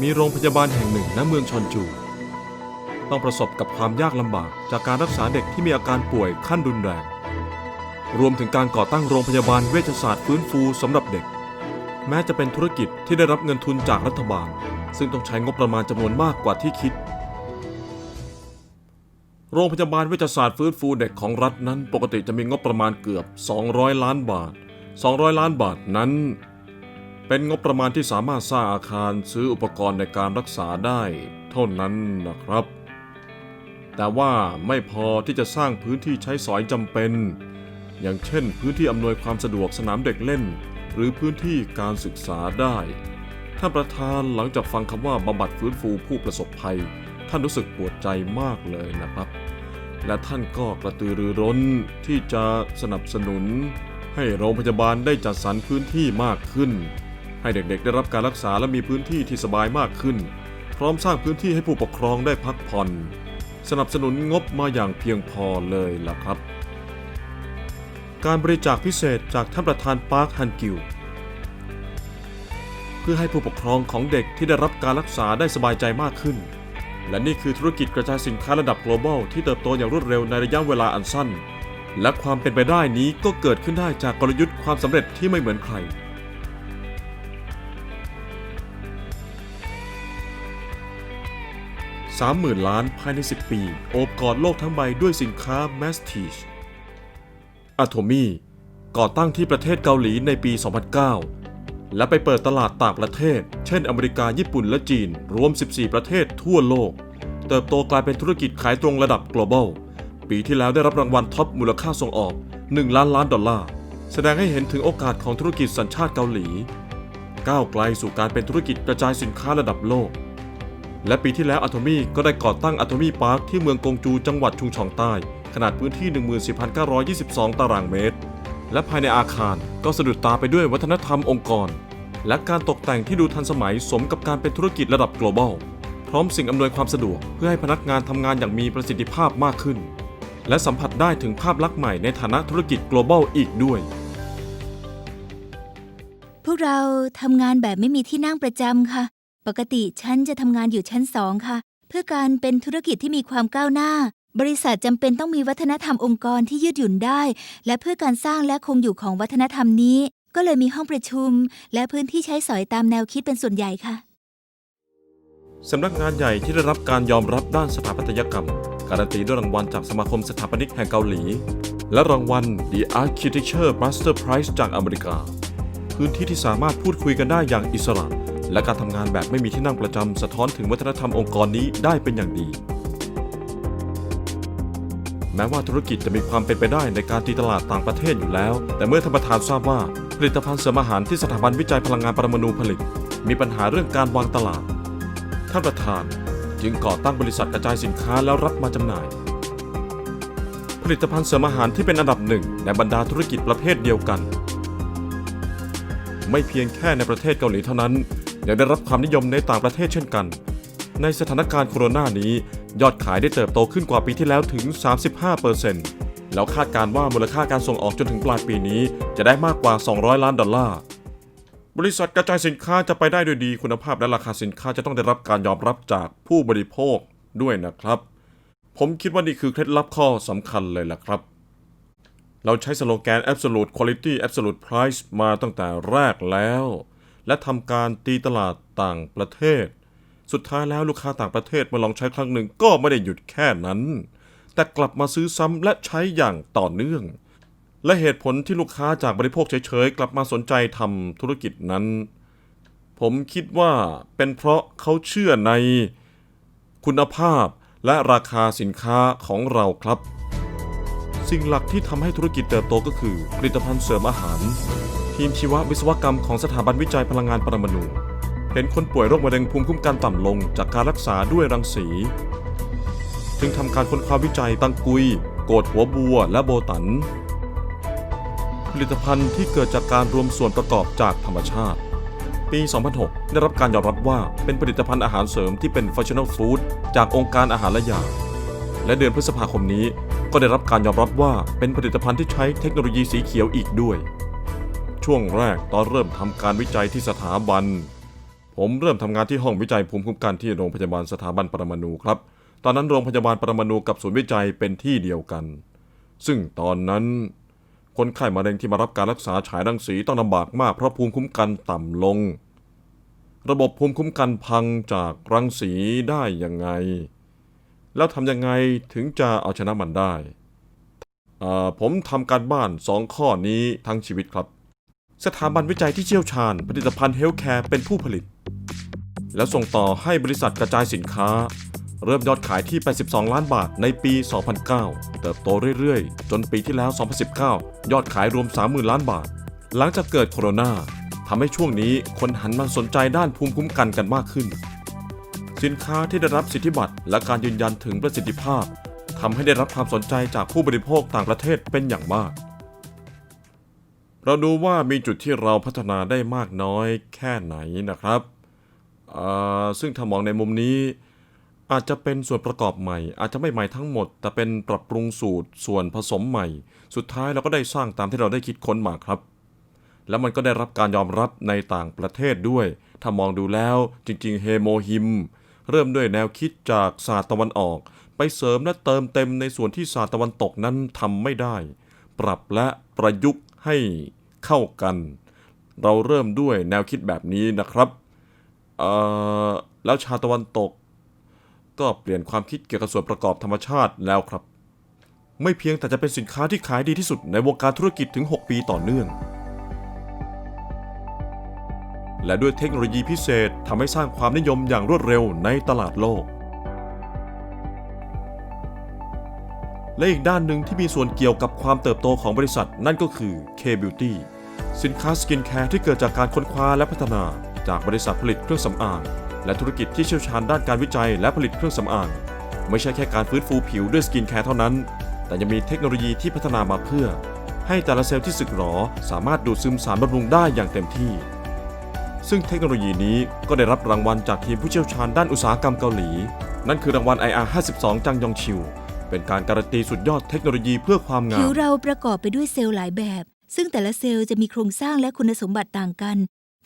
มีโรงพยาบาลแห่งหนึ่งณเมืองชอนจู ต้องประสบกับความยากลำบากจากการรักษาเด็กที่มีอาการป่วยขั้นรุนแรง รวมถึงการก่อตั้งโรงพยาบาลเวชศาสตร์ฟื้นฟูสำหรับเด็ก แม้จะเป็นธุรกิจที่ได้รับเงินทุนจากรัฐบาล ซึ่งต้องใช้งบประมาณจำนวนมากกว่าที่คิด โรงพยาบาลเวชศาสตร์ฟื้นฟูเด็กของรัฐนั้นปกติจะมีงบประมาณเกือบ 200 ล้านบาท 200 ล้านบาทนั้น เป็นงบประมาณที่สามารถสร้างอาคารซื้ออุปกรณ์ในการรักษาได้เท่านั้นนะครับ แต่ว่าไม่พอที่จะสร้างพื้นที่ใช้สอยจำเป็น อย่างเช่น พื้นที่อำนวยความสะดวกสนามเด็กเล่น หรือพื้นที่การศึกษาได้ ท่านประธานหลังจากฟังคำว่าบำบัดฟื้นฟูผู้ประสบภัย ท่านรู้สึกปวดใจมากเลยนะครับ และท่านก็กระตือรือร้นที่จะสนับสนุนให้โรงพยาบาลได้จัดสรรพื้นที่มากขึ้น ให้เด็กๆ ได้รับการรักษาและมีพื้นที่ที่สบายมากขึ้น พร้อมสร้างพื้นที่ให้ผู้ปกครองได้พักผ่อน สนับสนุนงบมาอย่างเพียงพอเลยล่ะครับ การบริจาคพิเศษจากท่านประธานปาร์คฮันกิวเพื่อให้ผู้ปกครองของเด็กที่ได้รับการรักษาได้สบายใจมากขึ้น และนี่คือธุรกิจกระจายสินค้าระดับ global ที่เติบโตอย่างรวดเร็วในระยะเวลาอันสั้น และความเป็นไปได้นี้ก็เกิดขึ้นได้จากกลยุทธ์ความสำเร็จที่ไม่เหมือนใคร 30,000 ล้านภายใน 10 ปี โอบกอดโลกทั้งใบด้วยสินค้า m a s t i c h a t o m y ก่อตั้งที่ประเทศเกาหลีในปี 2009 และไปเปิดตลาดต่างประเทศ เช่นอเมริกา ญี่ปุ่น และจีน รวม 14 ประเทศทั่วโลก เติบโตกลายเป็นธุรกิจขายตรงระดับ global ปีที่แล้วได้รับรางวัลท็อปมูลค่าส่งออก 1 ล้านล้านดอลลาร์ แสดงให้เห็นถึงโอกาสของธุรกิจสัญชาติเกาหลี ก้าวไกลสู่การเป็นธุรกิจกระจายสินค้าระดับโลก และปีที่แล้วอะโทมี่ก็ได้ก่อตั้งอะโทมี่พาร์คที่เมืองกงจูจังหวัดชุงชองใต้ ขนาดพื้นที่ 14,922 ตารางเมตร และภายในอาคารก็สะดุดตาไปด้วยวัฒนธรรมองค์กร และการตกแต่งที่ดูทันสมัยสมกับการเป็นธุรกิจระดับ global พร้อมสิ่งอำนวยความสะดวกเพื่อให้พนักงานทำงานอย่างมีประสิทธิภาพมากขึ้น และสัมผัสได้ถึงภาพลักษณ์ใหม่ในฐานะธุรกิจ global อีกด้วย พวกเราทำงานแบบไม่มีที่นั่งประจำค่ะ ปกติฉันจะทำงานอยู่ชั้นสองค่ะ เพื่อการเป็นธุรกิจที่มีความก้าวหน้า บริษัทจำเป็นต้องมีวัฒนธรรมองค์กรที่ยืดหยุ่นได้ และเพื่อการสร้างและคงอยู่ของวัฒนธรรมนี้ ก็เลยมีห้องประชุม และพื้นที่ใช้สอยตามแนวคิดเป็นส่วนใหญ่ค่ะ สำนักงานใหญ่ที่ได้รับการยอมรับด้านสถาปัตยกรรม การันตีด้วยรางวัลจากสมาคมสถาปนิกแห่งเกาหลี และรางวัล The Architecture Master Prize จากอเมริกา พื้นที่ที่สามารถพูดคุยกันได้อย่างอิสระ และการทำงานแบบไม่มีที่นั่งประจำสะท้อนถึงวัฒนธรรมองค์กรนี้ได้เป็นอย่างดี แม้ว่าธุรกิจจะมีความเป็นไปได้ในการตีตลาดต่างประเทศอยู่แล้ว แต่เมื่อท่านประธานทราบว่าผลิตภัณฑ์เสริมอาหารที่สถาบันวิจัยพลังงานปรมาณูผลิต มีปัญหาเรื่องการวางตลาด ท่านประธานจึงก่อตั้งบริษัทกระจายสินค้าแล้วรับมาจำหน่าย ผลิตภัณฑ์เสริมอาหารที่เป็นอันดับหนึ่งในบรรดาธุรกิจประเภทเดียวกัน ไม่เพียงแค่ในประเทศเกาหลีเท่านั้น ยังได้รับความนิยมในต่างประเทศเช่นกัน ในสถานการณ์โควิดนี้ยอดขายได้เติบโตขึ้นกว่าปีที่แล้วถึง 35%แล้วคาดการณ์ว่ามูลค่าการส่งออกจนถึงปลายปีนี้จะได้มากกว่า 200 ล้านดอลลาร์บริษัทกระจายสินค้าจะไปได้ด้วยดีคุณภาพและราคาสินค้าจะต้องได้รับการยอมรับจากผู้บริโภคด้วยนะครับ ผมคิดว่านี่คือเคล็ดลับข้อสำคัญเลยล่ะครับ เราใช้สโลแกน Absolute Quality Absolute Price มาตั้งแต่แรกแล้ว และทำการตีตลาดต่างประเทศ สุดท้ายแล้วลูกค้าต่างประเทศมาลองใช้ครั้งหนึ่งก็ไม่ได้หยุดแค่นั้น แต่กลับมาซื้อซ้ำและใช้อย่างต่อเนื่อง และเหตุผลที่ลูกค้าจากบริโภคเฉยๆ กลับมาสนใจทำธุรกิจนั้น ผมคิดว่าเป็นเพราะเขาเชื่อในคุณภาพและราคาสินค้าของเราครับ สิ่งหลักที่ทำให้ธุรกิจเติบโตก็คือ ผลิตภัณฑ์เสริมอาหาร ทีมชีววิศวกรรมของสถาบันวิจัยพลังงานปรมาณูเห็นคนป่วยโรคมะเร็งภูมิคุ้มกันต่ำลง จากการรักษาด้วยรังสี จึงทำการค้นคว้าวิจัยตังกุย โกดหัวบัว และโบตัน ผลิตภัณฑ์ที่เกิดจากการรวมส่วนประกอบจากธรรมชาติ ปี 2006 ได้รับการยอมรับว่าเป็นผลิตภัณฑ์อาหารเสริมที่เป็น functional food จากองค์การอาหารและยาและเดือนพฤษภาคมนี้ ก็ได้รับการยอมรับว่าเป็นผลิตภัณฑ์ที่ใช้เทคโนโลยีสีเขียวอีกด้วย ช่วงแรกตอนเริ่มทำการวิจัยที่สถาบัน ผมเริ่มทำงานที่ห้องวิจัยภูมิคุ้มกันที่โรงพยาบาลสถาบันปรมาณูครับ ตอนนั้นโรงพยาบาลปรมาณูกับศูนย์วิจัยเป็นที่เดียวกัน ซึ่งตอนนั้น คนไข้มะเร็งที่มารับการรักษาฉายรังสีต้องลำบากมากเพราะภูมิคุ้มกันต่ำลง ระบบภูมิคุ้มกันพังจากรังสีได้ยังไง แล้วทำยังไงถึงจะเอาชนะมันได้ ผมทำการบ้านสองข้อนี้ทั้งชีวิตครับ สถาบันวิจัยที่เชี่ยวชาญผลิตภัณฑ์เฮลท์แคร์เป็นผู้ผลิต แล้วส่งต่อให้บริษัทกระจายสินค้า เริ่มยอดขายที่ 82 ล้านบาทในปี 2009 เติบโตเรื่อยๆ จนปีที่แล้ว 2019 ยอดขายรวม 30,000 ล้านบาท หลังจากเกิดโคโรนาทำให้ช่วงนี้คนหันมาสนใจด้านภูมิคุ้มกันกันมากขึ้น สินค้าที่ได้รับสิทธิบัตรและการยืนยันถึงประสิทธิภาพทำให้ได้รับความสนใจจากผู้บริโภคต่างประเทศเป็นอย่างมาก เราดูว่ามีจุดที่เราพัฒนาได้มากน้อยแค่ไหนนะครับ ซึ่งถ้ามองในมุมนี้ อาจจะเป็นส่วนประกอบใหม่ อาจจะไม่ใหม่ทั้งหมด แต่เป็นปรับปรุงสูตรส่วนผสมใหม่ สุดท้ายเราก็ได้สร้างตามที่เราได้คิดค้นมาครับ แล้วมันก็ได้รับการยอมรับในต่างประเทศด้วย ถ้ามองดูแล้วจริง ๆ เฮโมฮิม เริ่มด้วยแนวคิดจากศาสตร์ตะวันออก ไปเสริมและเติมเต็มในส่วนที่ศาสตร์ตะวันตกนั้นทำไม่ได้ ปรับและประยุกต์ให้เข้ากัน เราเริ่มด้วยแนวคิดแบบนี้นะครับแล้วชาตะวันตก ก็เปลี่ยนความคิดเกี่ยวกับส่วนประกอบธรรมชาติแล้วครับ ไม่เพียงแต่จะเป็นสินค้าที่ขายดีที่สุดในวงการธุรกิจถึง 6 ปีต่อเนื่อง และด้วยเทคโนโลยีพิเศษทำให้สร้างความนิยมอย่างรวดเร็วในตลาดโลก และอีกด้านหนึ่งที่มีส่วนเกี่ยวกับความเติบโตของบริษัทนั่นก็คือ K-Beauty สินค้าสกินแคร์ที่เกิดจากการค้นคว้าและพัฒนา จากบริษัทผลิตเครื่องสำอาง และธุรกิจที่เชี่ยวชาญด้านการวิจัยและผลิตเครื่องสำอาง ไม่ใช่แค่การฟื้นฟูผิวด้วยสกินแคร์เท่านั้น แต่ยังมีเทคโนโลยีที่พัฒนามาเพื่อ ให้แต่ละเซลล์ที่สึกหรอสามารถดูดซึมสารบำรุงได้อย่างเต็มที่ ซึ่งเทคโนโลยีนี้ก็ได้รับรางวัลจากทีมผู้เชี่ยวชาญด้านอุตสาหกรรมเกาหลี นั่นคือรางวัล IR 52 จังยองชิว เป็นการการันตีสุดยอดเทคโนโลยีเพื่อความงาม ผิวเราประกอบไปด้วยเซลล์หลายแบบ ซึ่งแต่ละเซลล์จะมีโครงสร้างและคุณสมบัติต่างกัน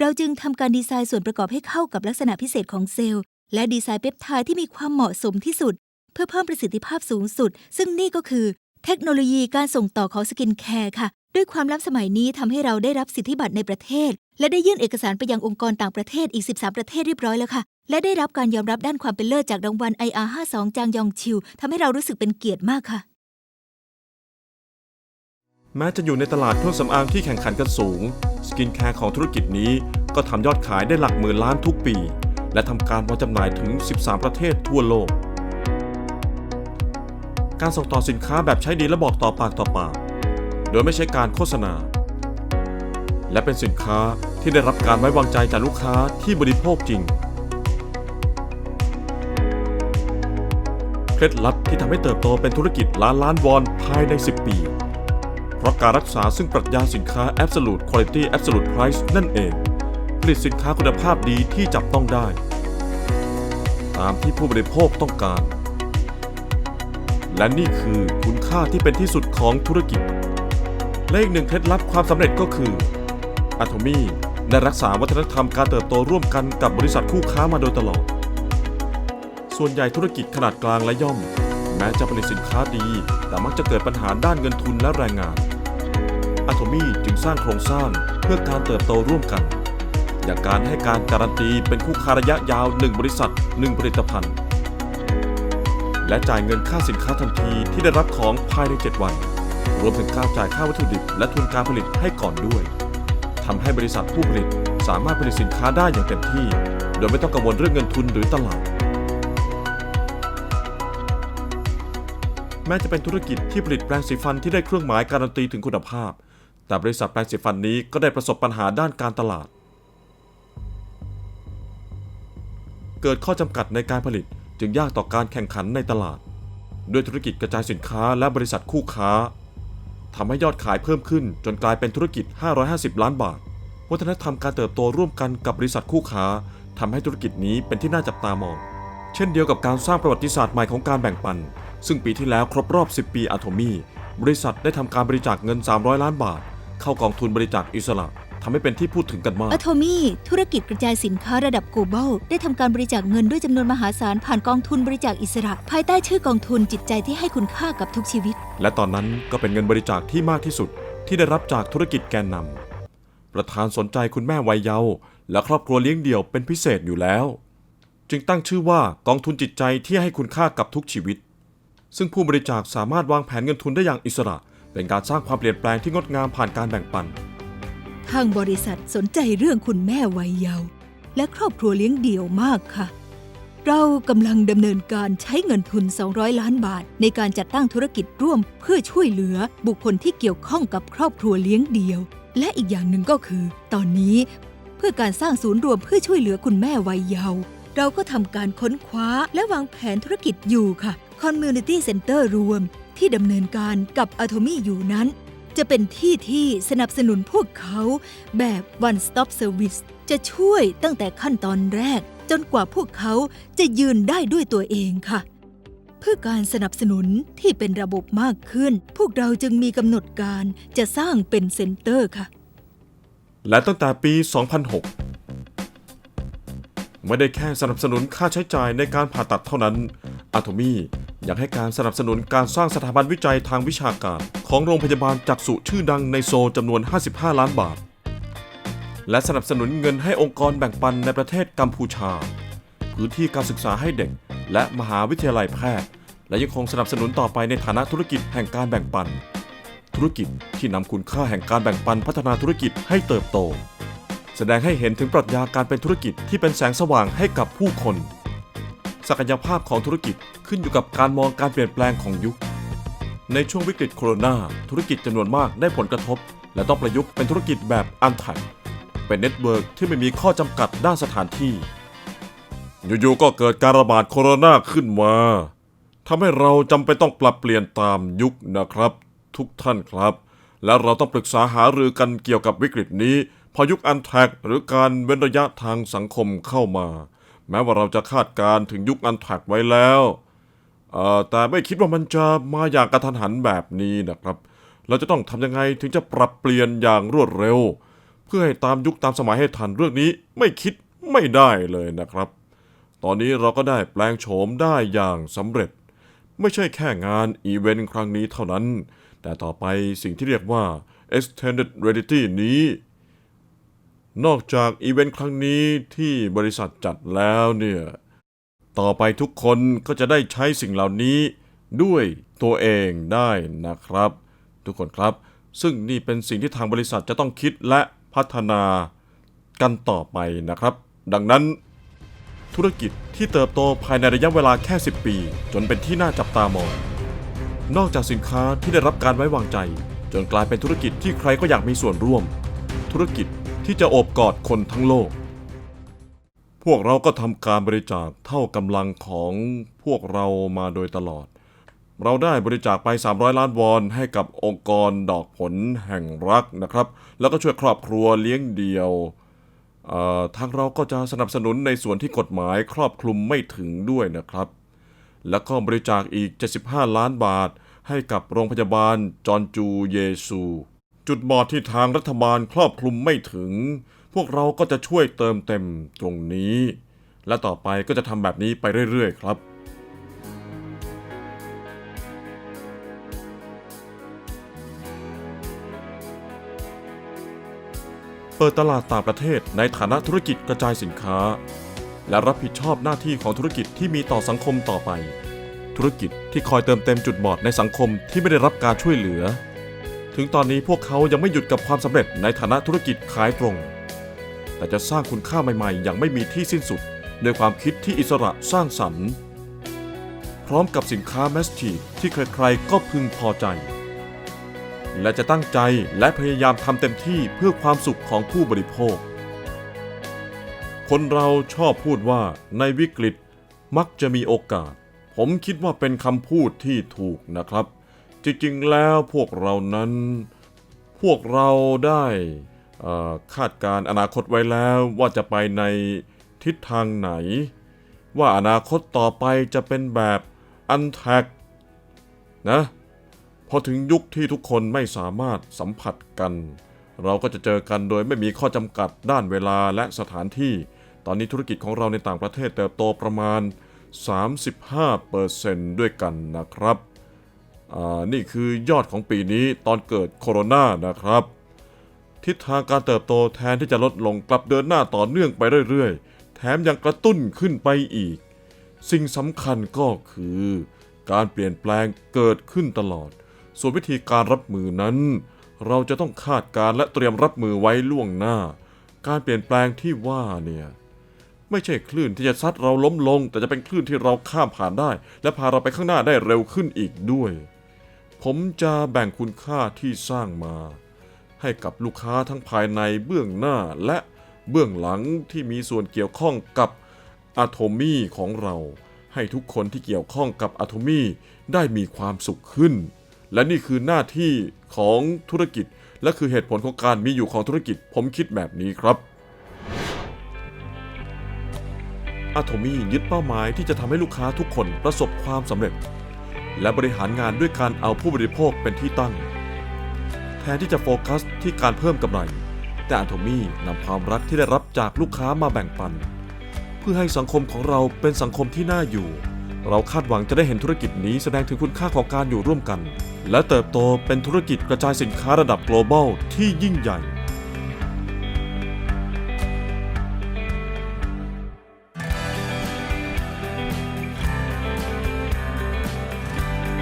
เราจึงทำการดีไซน์ส่วนประกอบให้เข้ากับลักษณะพิเศษของเซลล์ และดีไซน์เปปไทด์ที่มีความเหมาะสมที่สุด เพื่อเพิ่มประสิทธิภาพสูงสุด ซึ่งนี่ก็คือ เทคโนโลยีการส่งต่อของสกินแคร์ค่ะ ด้วยความล้ำสมัยนี้ทำให้เราได้รับสิทธิบัตรในประเทศ และได้ยื่นเอกสารไปยังองค์กรต่างประเทศอีก 13 ประเทศเรียบร้อยแล้วค่ะ และได้รับการยอมรับด้านความเป็นเลิศจากรางวัล IR 52 จางยองชิวทำให้เรารู้สึกเป็นเกียรติมากค่ะ แม้จะอยู่ในตลาดเครื่องสำอางที่แข่งขันกันสูง สกินแคร์ของธุรกิจนี้ก็ทำยอดขายได้หลักหมื่นล้านทุกปี และทำการวางจำหน่ายถึง 13 ประเทศทั่วโลก การส่งต่อสินค้าแบบใช้ดีและบอกต่อปากต่อปาก โดยไม่ใช่การโฆษณา และเป็นสินค้าที่ได้รับการไว้วางใจจากลูกค้าที่บริโภคจริง เคล็ดลับที่ทำให้เติบโตเป็นธุรกิจล้านล้านวอนภายใน 10 ปี เพราะการรักษาซึ่งปรัชญาสินค้า Absolute Quality Absolute Price นั่นเอง ผลิตสินค้าคุณภาพดีที่จับต้องได้ ตามที่ผู้บริโภคต้องการ และนี่คือคุณค่าที่เป็นที่สุดของธุรกิจและอีกหนึ่งเคล็ดลับความสำเร็จก็คือ a t o m y ได้รักษาวัฒนธรรมการเติบโตร่วมกันกับบริษัทคู่ค้ามาโดยตลอด ส่วนใหญ่ธุรกิจขนาดกลางและย่อม แม้จะผลิตสินค้าดี แต่มักจะเกิดปัญหาด้านเงินทุนและแรงงาน a t o m y จึงสร้างโครงสร้างเพื่อการเติบโตร่วมกัน อย่างการให้การการันตีเป็นคู่ค้าระยะยาว 1 บริษัท 1 ผลิตภัณฑ์ และจ่ายเงินค่าสินค้าทันทีที่ได้รับของภายใน 7 วัน รวมถึงการจ่ายค่าวัตถุดิบและทุนการผลิตให้ก่อนด้วย ทำให้บริษัทผู้ผลิตสามารถผลิตสินค้าได้อย่างเต็มที่ โดยไม่ต้องกังวลเรื่องเงินทุนหรือตลาด แม้จะเป็นธุรกิจที่ผลิตแปรงสีฟันที่ได้เครื่องหมายการันตีถึงคุณภาพ แต่บริษัทแปรงสีฟันนี้ก็ได้ประสบปัญหาด้านการตลาด เกิดข้อจำกัดในการผลิตจึงยากต่อการแข่งขันในตลาด ด้วยธุรกิจกระจายสินค้าและบริษัทคู่ค้า ทำให้ยอดขายเพิ่มขึ้นจนกลายเป็นธุรกิจ 550 ล้านบาท วัฒนธรรมการเติบโตร่วมกันกับบริษัทคู่ค้าทำให้ธุรกิจนี้เป็นที่น่าจับตามอง เช่นเดียวกับการสร้างประวัติศาสตร์ใหม่ของการแบ่งปัน ซึ่งปีที่แล้วครบรอบ 10 ปีอะโทมี่บริษัทได้ทำการบริจาคเงิน 300 ล้านบาท เข้ากองทุนบริจาคอิสระำให้เป็นที่พูดถึงกันมากอะโทมี่ธุรกิจกระจายสินค้าระดับ global ได้ทำการบริจาคเงินด้วยจำนวนมหาศาลผ่านกองทุนบริจาคอิสระ ภายใต้ชื่อกองทุนจิตใจที่ให้คุณค่ากับทุกชีวิต และตอนนั้นก็เป็นเงินบริจาคที่มากที่สุด ที่ได้รับจากธุรกิจแกนนำประธานสนใจคุณแม่วัยเยาว์และครอบครัวเลี้ยงเดี่ยวเป็นพิเศษอยู่แล้ว จึงตั้งชื่อว่ากองทุนจิตใจที่ให้คุณค่ากับทุกชีวิต ซึ่งผู้บริจาคสามารถวางแผนเงินทุนได้อย่างอิสระ เป็นการสร้างความเปลี่ยนแปลงที่งดงามผ่านการแบ่งปัน ทางบริษัทสนใจเรื่องคุณแม่วัยเยาว์และครอบครัวเลี้ยงเดี่ยวมากค่ะ เรากำลังดำเนินการใช้เงินทุน 200 ล้านบาท ในการจัดตั้งธุรกิจร่วมเพื่อช่วยเหลือบุคคลที่เกี่ยวข้องกับครอบครัวเลี้ยงเดี่ยว และอีกอย่างหนึ่งก็คือ ตอนนี้เพื่อการสร้างศูนย์รวมเพื่อช่วยเหลือคุณแม่วัยเยาว์เราก็ทำการค้นคว้าและวางแผนธุรกิจอยู่ค่ะ Community Center รวมที่ดำเนินการกับ Atomy อยู่นั้น จะเป็นที่ที่สนับสนุนพวกเขาแบบ one stop service จะช่วยตั้งแต่ขั้นตอนแรก จนกว่าพวกเขาจะยืนได้ด้วยตัวเองค่ะ เพื่อการสนับสนุนที่เป็นระบบมากขึ้น พวกเราจึงมีกำหนดการจะสร้างเป็นเซ็นเตอร์ค่ะ และตั้งแต่ปี 2006 ไม่ได้แค่สนับสนุนค่าใช้จ่ายในการผ่าตัดเท่านั้นอะโทมี่ อยังให้การสนับสนุนการสร้างสถาบันวิจัยทางวิชาการ ของโรงพยาบาลจักษุชื่อดังในโซจำนวน 55 ล้านบาท และสนับสนุนเงินให้องค์กรแบ่งปันในประเทศกัมพูชา พื้นที่การศึกษาให้เด็ก และมหาวิทยาลัยแพทย์ และยังคงสนับสนุนต่อไปในฐานะธุรกิจแห่งการแบ่งปัน ธุรกิจที่นำคุณค่าแห่งการแบ่งปันพัฒนาธุรกิจให้เติบโต แสดงให้เห็นถึงปรัชญาการเป็นธุรกิจที่เป็นแสงสว่างให้กับผู้คน ศักยภาพของธุรกิจขึ้นอยู่กับการมองการเปลี่ยนแปลงของยุค ในช่วงวิกฤตโควิดธุรกิจจำนวนมากได้ผลกระทบ และต้องประยุกต์เป็นธุรกิจแบบอันไทยเป็นเน็ตเวิร์กที่ไม่มีข้อจำกัดด้านสถานที่ อยู่ๆก็เกิดการระบาดโคโรนาขึ้นมาทำให้เราจำเป็นต้องปรับเปลี่ยนตามยุคนะครับ ทุกท่านครับ และเราต้องปรึกษาหารือกันเกี่ยวกับวิกฤตนี้ พอยุคอันแท็กหรือการเว้นระยะทางสังคมเข้ามา แม้ว่าเราจะคาดการ์ถึงยุคอันแทกไว้แล้วเอ่อแต่ไม่คิดว่ามันจะมาอย่างกระทันหันแบบนี้นะครับ เราจะต้องทำยังไงถึงจะปรับเปลี่ยนอย่างรวดเร็ว เพื่อให้ตามยุคตามสมัยให้ทันเรื่องนี้ไม่คิดไม่ได้เลยนะครับ ตอนนี้เราก็ได้แปลงโฉมได้อย่างสำเร็จ ไม่ใช่แค่งานอีเวนต์ครั้งนี้เท่านั้น แต่ต่อไปสิ่งที่เรียกว่า extended reality นี้ นอกจากอีเวนต์ครั้งนี้ที่บริษัทจัดแล้วเนี่ย ต่อไปทุกคนก็จะได้ใช้สิ่งเหล่านี้ด้วยตัวเองได้นะครับ ทุกคนครับ ซึ่งนี่เป็นสิ่งที่ทางบริษัทจะต้องคิดและพัฒนากันต่อไปนะครับ ดังนั้น ธุรกิจที่เติบโตภายในระยะเวลาแค่ 10 ปี จนเป็นที่น่าจับตามอง นอกจากสินค้าที่ได้รับการไว้วางใจ จนกลายเป็นธุรกิจที่ใครก็อยากมีส่วนร่วม ธุรกิจ ที่จะโอบกอดคนทั้งโลก พวกเราก็ทำการบริจาคเท่ากำลังของพวกเรามาโดยตลอด เราได้บริจาคไป 300 ล้านวอนให้กับองค์กรดอกผลแห่งรักนะครับ แล้วก็ช่วยครอบครัวเลี้ยงเดี่ยวทางเราก็จะสนับสนุนในส่วนที่กฎหมายครอบคลุมไม่ถึงด้วยนะครับ แล้วก็บริจาคอีก 75 ล้านบาทให้กับโรงพยาบาลจอห์นจูเยซู จุดบอดที่ทางรัฐบาลครอบคลุมไม่ถึง พวกเราก็จะช่วยเติมเต็มตรงนี้ และต่อไปก็จะทำแบบนี้ไปเรื่อยๆครับเปิดตลาดต่างประเทศในฐานะธุรกิจกระจายสินค้า และรับผิดชอบหน้าที่ของธุรกิจที่มีต่อสังคมต่อไป ธุรกิจที่คอยเติมเต็มจุดบอดในสังคมที่ไม่ได้รับการช่วยเหลือ ถึงตอนนี้พวกเขายังไม่หยุดกับความสำเร็จในฐานะธุรกิจขายตรง แต่จะสร้างคุณค่าใหม่ๆ อย่างไม่มีที่สิ้นสุดด้วยความคิดที่อิสระสร้างสรรค์ พร้อมกับสินค้าแมสชีที่ใครๆก็พึงพอใจ และจะตั้งใจและพยายามทำเต็มที่เพื่อความสุขของผู้บริโภค คนเราชอบพูดว่าในวิกฤตมักจะมีโอกาส ผมคิดว่าเป็นคำพูดที่ถูกนะครับ จริงๆแล้วพวกเรานั้น พวกเราได้คาดการณ์อนาคตไว้แล้วว่าจะไปในทิศทางไหน ว่าอนาคตต่อไปจะเป็นแบบอันแท็กนะพอถึงยุคที่ทุกคนไม่สามารถสัมผัสกัน เราก็จะเจอกันโดยไม่มีข้อจำกัดด้านเวลาและสถานที่ ตอนนี้ธุรกิจของเราในต่างประเทศเติบโตประมาณ 35%ด้วยกันนะครับ นี่คือยอดของปีนี้ตอนเกิดโคโรนานะครับ ทิศทางการเติบโตแทนที่จะลดลงกลับเดินหน้าต่อเนื่องไปเรื่อยๆ แถมยังกระตุ้นขึ้นไปอีก สิ่งสำคัญก็คือ การเปลี่ยนแปลงเกิดขึ้นตลอด ส่วนวิธีการรับมือนั้น เราจะต้องคาดการณ์และเตรียมรับมือไว้ล่วงหน้า การเปลี่ยนแปลงที่ว่าเนี่ยไม่ใช่คลื่นที่จะซัดเราล้มลง แต่จะเป็นคลื่นที่เราข้ามผ่านได้ และพาเราไปข้างหน้าได้เร็วขึ้นอีกด้วย ผมจะแบ่งคุณค่าที่สร้างมา ให้กับลูกค้าทั้งภายในเบื้องหน้าและเบื้องหลังที่มีส่วนเกี่ยวข้องกับอะโทมี่ของเรา ให้ทุกคนที่เกี่ยวข้องกับอะโทมี่ได้มีความสุขขึ้น และนี่คือหน้าที่ของธุรกิจ และคือเหตุผลของการมีอยู่ของธุรกิจ ผมคิดแบบนี้ครับอะโทมี่ยึดเป้าหมายที่จะทำให้ลูกค้าทุกคนประสบความสำเร็จ และบริหารงานด้วยการเอาผู้บริโภคเป็นที่ตั้ง แทนที่จะโฟกัสที่การเพิ่มกำไร แต่อันโทมี่นำความรักที่ได้รับจากลูกค้ามาแบ่งปัน เพื่อให้สังคมของเราเป็นสังคมที่น่าอยู่ เราคาดหวังจะได้เห็นธุรกิจนี้แสดงถึงคุณค่าของการอยู่ร่วมกัน และเติบโตเป็นธุรกิจกระจายสินค้าระดับ global ที่ยิ่งใหญ่